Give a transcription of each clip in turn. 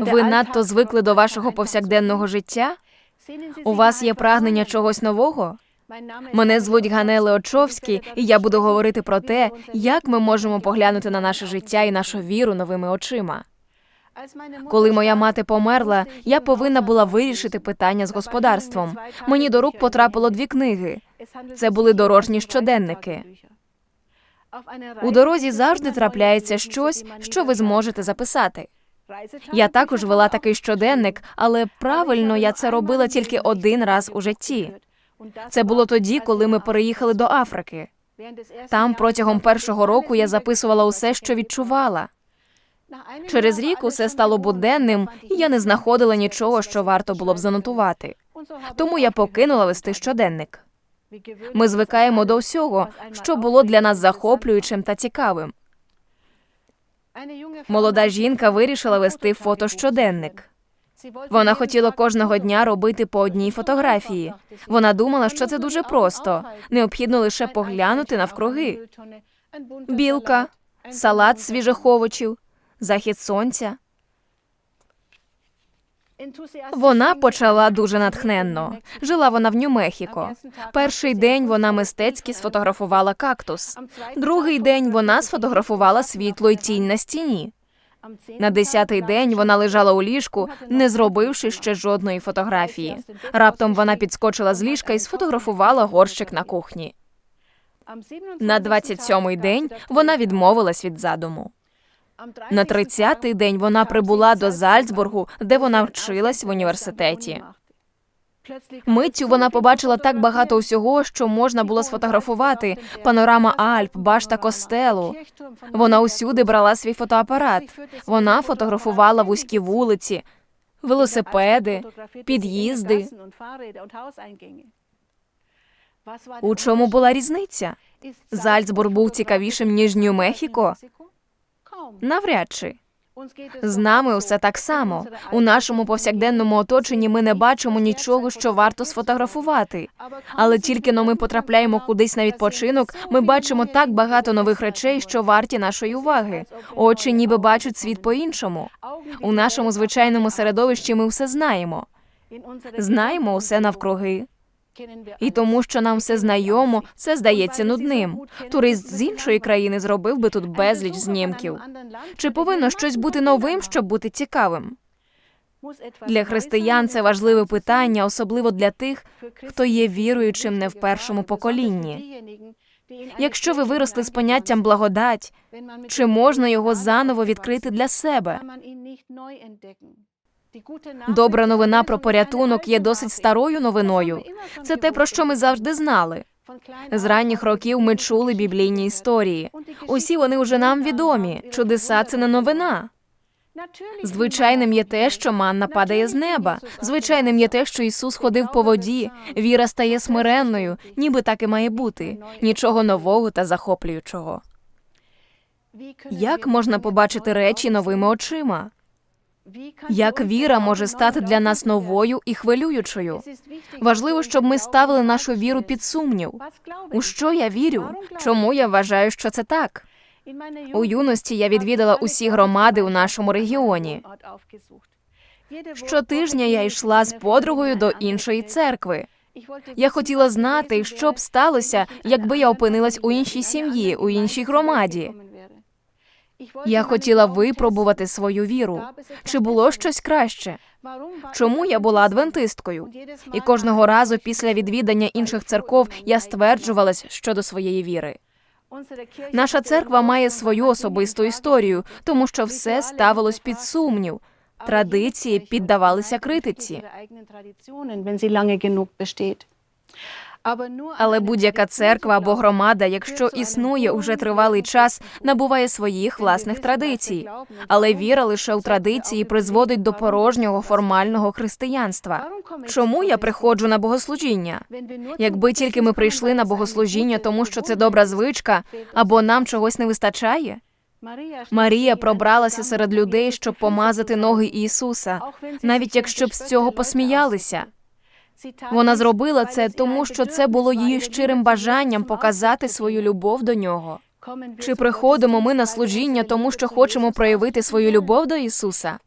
Ви надто звикли до вашого повсякденного життя? У вас є прагнення чогось нового? Мене звуть Ганеле Очовський, і я буду говорити про те, як ми можемо поглянути на наше життя і нашу віру новими очима. Коли моя мати померла, я повинна була вирішити питання з господарством. Мені до рук потрапило дві книги. Це були дорожні щоденники. У дорозі завжди трапляється щось, що ви зможете записати. Я також вела такий щоденник, але правильно я це робила тільки один раз у житті. Це було тоді, коли ми переїхали до Африки. Там протягом першого року я записувала усе, що відчувала. Через рік усе стало буденним, і я не знаходила нічого, що варто було б занотувати. Тому я покинула вести щоденник. Ми звикаємо до всього, що було для нас захоплюючим та цікавим. Молода жінка вирішила вести фотощоденник. Вона хотіла кожного дня робити по одній фотографії. Вона думала, що це дуже просто. Необхідно лише поглянути навкруги. Білка, салат свіжих овочів, захід сонця. Вона почала дуже натхненно. Жила вона в Нью-Мехіко. Перший день вона мистецьки сфотографувала кактус. Другий день вона сфотографувала світло й тінь на стіні. На десятий день вона лежала у ліжку, не зробивши ще жодної фотографії. Раптом вона підскочила з ліжка і сфотографувала горщик на кухні. На 27-й день вона відмовилась від задуму. На 30-й день вона прибула до Зальцбургу, де вона вчилась в університеті. Миттю вона побачила так багато усього, що можна було сфотографувати: панорама Альп, башта костелу. Вона усюди брала свій фотоапарат. Вона фотографувала вузькі вулиці, велосипеди, під'їзди. У чому була різниця? Зальцбург був цікавішим ніж Нью-Мехіко? Навряд чи. З нами усе так само. У нашому повсякденному оточенні ми не бачимо нічого, що варто сфотографувати. Але тільки но ми потрапляємо кудись на відпочинок, ми бачимо так багато нових речей, що варті нашої уваги. Очі ніби бачать світ по-іншому. У нашому звичайному середовищі ми все знаємо. Знаємо усе навкруги. І тому, що нам все знайомо, це здається нудним. Турист з іншої країни зробив би тут безліч знімків. Чи повинно щось бути новим, щоб бути цікавим? Для християн це важливе питання, особливо для тих, хто є віруючим не в першому поколінні. Якщо ви виросли з поняттям благодать, чи можна його заново відкрити для себе? Добра новина про порятунок є досить старою новиною. Це те, про що ми завжди знали. З ранніх років ми чули біблійні історії. Усі вони вже нам відомі. Чудеса це не новина. Звичайним є те, що манна падає з неба. Звичайним є те, що Ісус ходив по воді. Віра стає смиренною, ніби так і має бути. Нічого нового та захоплюючого. Як можна побачити речі новими очима? Як віра може стати для нас новою і хвилюючою? Важливо, щоб ми ставили нашу віру під сумнів. У що я вірю? Чому я вважаю, що це так? У юності я відвідала усі громади у нашому регіоні. Щотижня я йшла з подругою до іншої церкви. Я хотіла знати, що б сталося, якби я опинилась у іншій сім'ї, у іншій громаді. Я хотіла випробувати свою віру. Чи було щось краще? Чому я була адвентисткою? І кожного разу після відвідання інших церков я стверджувалась щодо своєї віри. Наша церква має свою особисту історію, тому що все ставилось під сумнів. Традиції піддавалися критиці. Але будь-яка церква або громада, якщо існує уже тривалий час, набуває своїх власних традицій. Але віра лише у традиції призводить до порожнього формального християнства. Чому я приходжу на богослужіння? Якби тільки ми прийшли на богослужіння, тому що це добра звичка, або нам чогось не вистачає. Марія пробралася серед людей, щоб помазати ноги Ісуса, навіть якщо б з цього посміялися. Вона зробила це, тому що це було її щирим бажанням показати свою любов до нього. Чи приходимо ми на служіння, тому що хочемо проявити свою любов до Ісуса?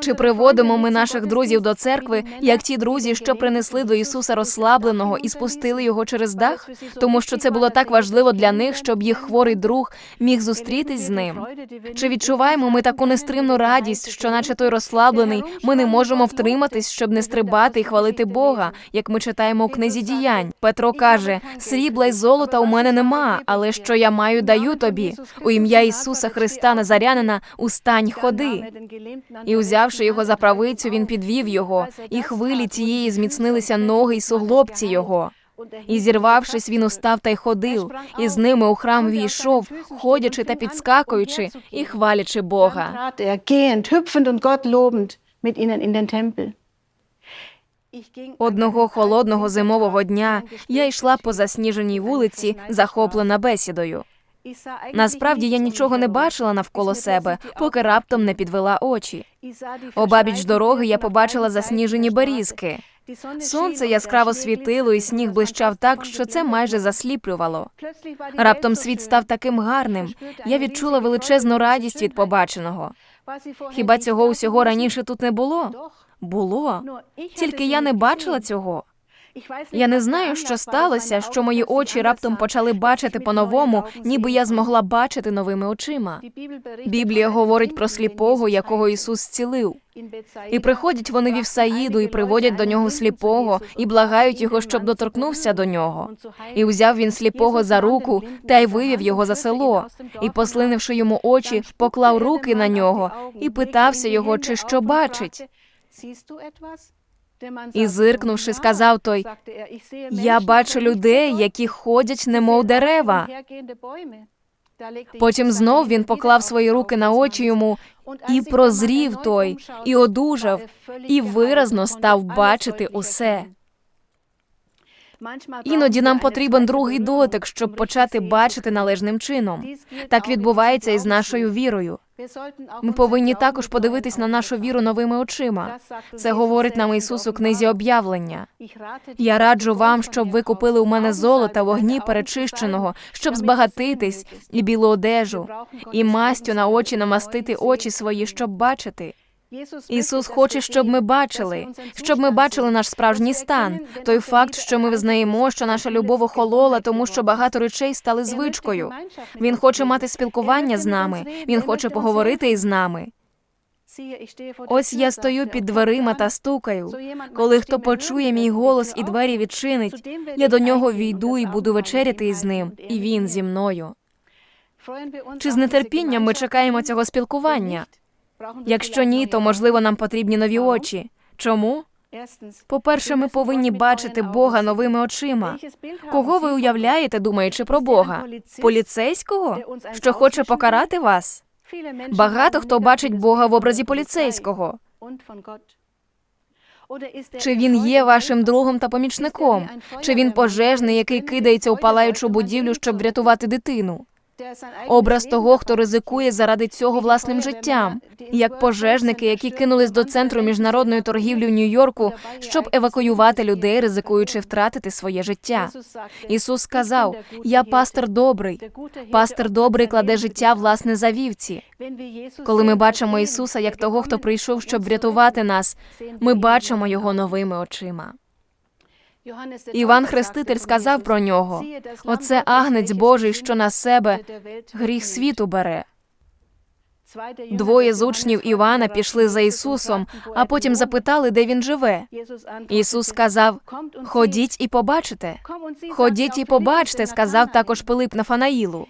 Чи приводимо ми наших друзів до церкви, як ті друзі, що принесли до Ісуса розслабленого і спустили його через дах, тому що це було так важливо для них, щоб їх хворий друг міг зустрітись з ним? Чи відчуваємо ми таку нестримну радість, що, наче той розслаблений, ми не можемо втриматись, щоб не стрибати і хвалити Бога, як ми читаємо у книзі діянь? Петро каже: срібла й золота у мене нема, але що я маю, даю тобі. У ім'я Ісуса Христа Назарянина устань, ходи. І узявши його за правицю, він підвів його, і хвилі тієї зміцнилися ноги й суглобці його. І зірвавшись, він устав та й ходив, і з ними у храм війшов, ходячи та підскакуючи і хвалячи Бога. Одного холодного зимового дня я йшла по засніженій вулиці, захоплена бесідою. Насправді я нічого не бачила навколо себе, поки раптом не підвела очі. Обабіч дороги я побачила засніжені берізки. Сонце яскраво світило, і сніг блищав так, що це майже засліплювало. Раптом світ став таким гарним. Я відчула величезну радість від побаченого. Хіба цього усього раніше тут не було? Було. Тільки я не бачила цього. Я не знаю, що сталося, що мої очі раптом почали бачити по-новому, ніби я змогла бачити новими очима. Біблія говорить про сліпого, якого Ісус зцілив. І приходять вони в Івсаїду і приводять до нього сліпого, і благають його, щоб доторкнувся до нього. І взяв він сліпого за руку та й вивів його за село, і, послинивши йому очі, поклав руки на нього і питався його, чи що бачить. І, зиркнувши, сказав той, Я бачу людей, які ходять, немов дерева. Потім знов він поклав свої руки на очі йому, і прозрів той, і одужав, і виразно став бачити усе. Іноді нам потрібен другий дотик, щоб почати бачити належним чином. Так відбувається і з нашою вірою. Ми повинні також подивитись на нашу віру новими очима. Це говорить нам Ісус у книзі об'явлення. Я раджу вам, щоб ви купили у мене золота вогні перечищеного, щоб збагатитись, і білу одежу, і мастю на очі намастити очі свої, щоб бачити. Ісус хоче, щоб ми бачили, щоб ми бачили наш справжній стан. Той факт, що ми визнаємо, що наша любов охолола, тому що багато речей стали звичкою. Він хоче мати спілкування з нами. Він хоче поговорити із нами. Ось я стою під дверима та стукаю. Коли хто почує мій голос і двері відчинить, я до нього війду і буду вечеряти із ним, і він зі мною. Чи з нетерпінням ми чекаємо цього спілкування? Якщо ні, то можливо нам потрібні нові очі. Чому? По-перше, ми повинні бачити Бога новими очима. Кого ви уявляєте, думаючи про Бога? Поліцейського, що хоче покарати вас? Багато хто бачить Бога в образі поліцейського. Чи він є вашим другом та помічником? Чи він пожежний, який кидається у палаючу будівлю, щоб врятувати дитину? Образ того, хто ризикує заради цього власним життям, як пожежники, які кинулись до центру міжнародної торгівлі в Нью-Йорку, щоб евакуювати людей, ризикуючи втратити своє життя. Ісус сказав: Я пастир добрий. Пастир добрий кладе життя власне за вівці. Коли ми бачимо Ісуса як того, хто прийшов, щоб врятувати нас, ми бачимо його новими очима. Іван Хреститель сказав про нього: оце агнець Божий, що на себе гріх світу бере. Двоє з учнів Івана пішли за Ісусом, а потім запитали, де він живе. Ісус сказав: Ходіть і побачите. Ходіть і побачте, сказав також Пилип Нафанаїлу.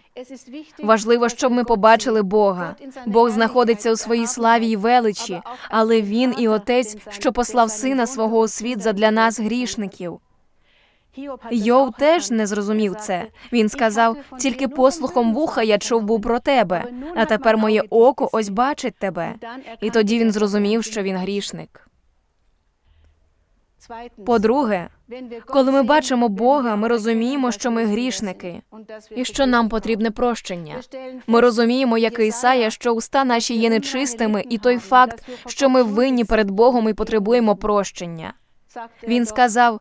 Важливо, щоб ми побачили Бога. Бог знаходиться у своїй славі й величі, але Він і Отець, що послав Сина свого у світ задля нас, грішників. Йов теж не зрозумів це. Він сказав: тільки послухом вуха я чув був про тебе, а тепер моє око ось бачить тебе. І тоді він зрозумів, що він грішник. По-друге, коли ми бачимо Бога, ми розуміємо, що ми грішники і що нам потрібне прощення. Ми розуміємо, як Ісая, що уста наші є нечистими, і той факт, що ми винні перед Богом і потребуємо прощення. Він сказав: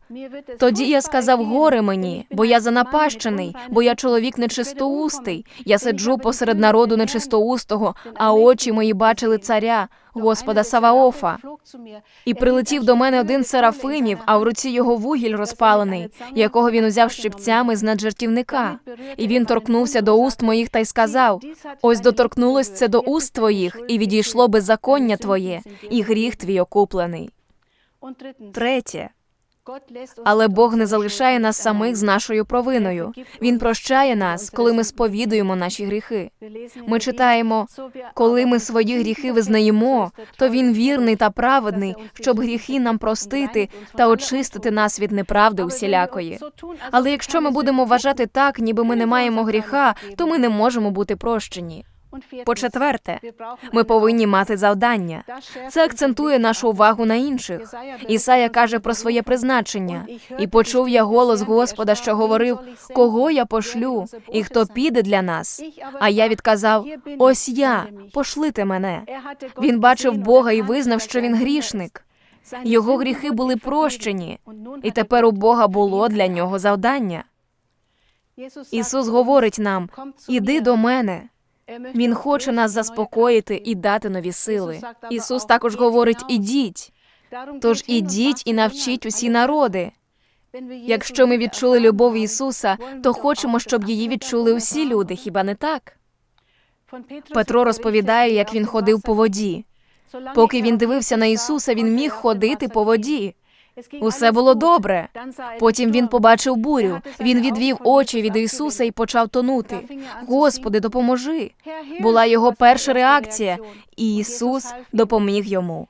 тоді я сказав горе мені, бо я занапащений, бо я чоловік нечистоустий. Я сиджу посеред народу нечистоустого, а очі мої бачили царя, Господа Саваофа. І прилетів до мене один серафимів, а в руці його вугіль розпалений, якого він узяв щипцями з наджертівника. І він торкнувся до уст моїх та й сказав: Ось доторкнулось це до уст твоїх, і відійшло беззаконня твоє, і гріх твій окуплений. Третє. Але Бог не залишає нас самих з нашою провиною. Він прощає нас, коли ми сповідуємо наші гріхи. Ми читаємо, коли ми свої гріхи визнаємо, то він вірний та праведний, щоб гріхи нам простити та очистити нас від неправди усілякої. Але якщо ми будемо вважати так, ніби ми не маємо гріха, то ми не можемо бути прощені. По четверте, ми повинні мати завдання. Це акцентує нашу увагу на інших. Ісая каже про своє призначення, і почув я голос Господа, що говорив: кого я пошлю, і хто піде для нас. А я відказав: Ось я, пошлите мене. Він бачив Бога і визнав, що він грішник. Його гріхи були прощені, і тепер у Бога було для нього завдання. Ісус говорить нам: іди до мене. Він хоче нас заспокоїти і дати нові сили. Ісус також говорить: ідіть. Тож ідіть і навчіть усі народи. Якщо ми відчули любов Ісуса, то хочемо, щоб її відчули усі люди, хіба не так? Петро розповідає, як він ходив по воді. Поки він дивився на Ісуса, він міг ходити по воді. Усе було добре. Потім він побачив бурю. Він відвів очі від Ісуса і почав тонути. Господи, допоможи. Була його перша реакція, і Ісус допоміг йому.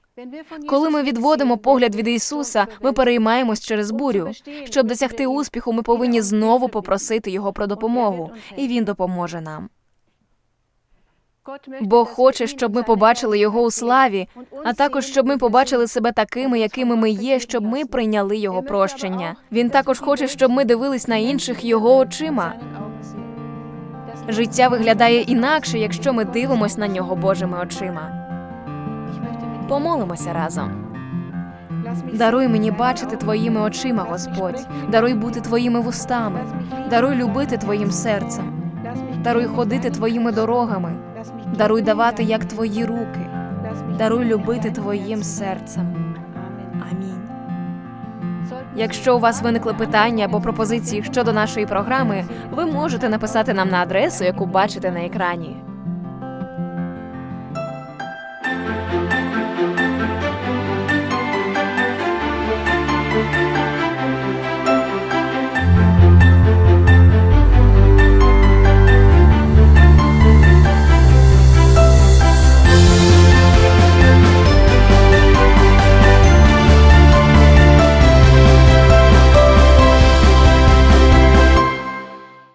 Коли ми відводимо погляд від Ісуса, ми переймаємось через бурю. Щоб досягти успіху, ми повинні знову попросити Його про допомогу, і Він допоможе нам. Бог хоче, щоб ми побачили його у славі, а також щоб ми побачили себе такими, якими ми є, щоб ми прийняли його прощення. Він також хоче, щоб ми дивились на інших його очима. Життя виглядає інакше, якщо ми дивимось на нього Божими очима. Помолимося разом. Даруй мені бачити твоїми очима, Господь. Даруй бути твоїми вустами. Даруй любити твоїм серцем. Даруй ходити твоїми дорогами. Даруй давати як твої руки. Даруй любити твоїм серцем. Амінь. Якщо у вас виникли питання або пропозиції щодо нашої програми, ви можете написати нам на адресу, яку бачите на екрані.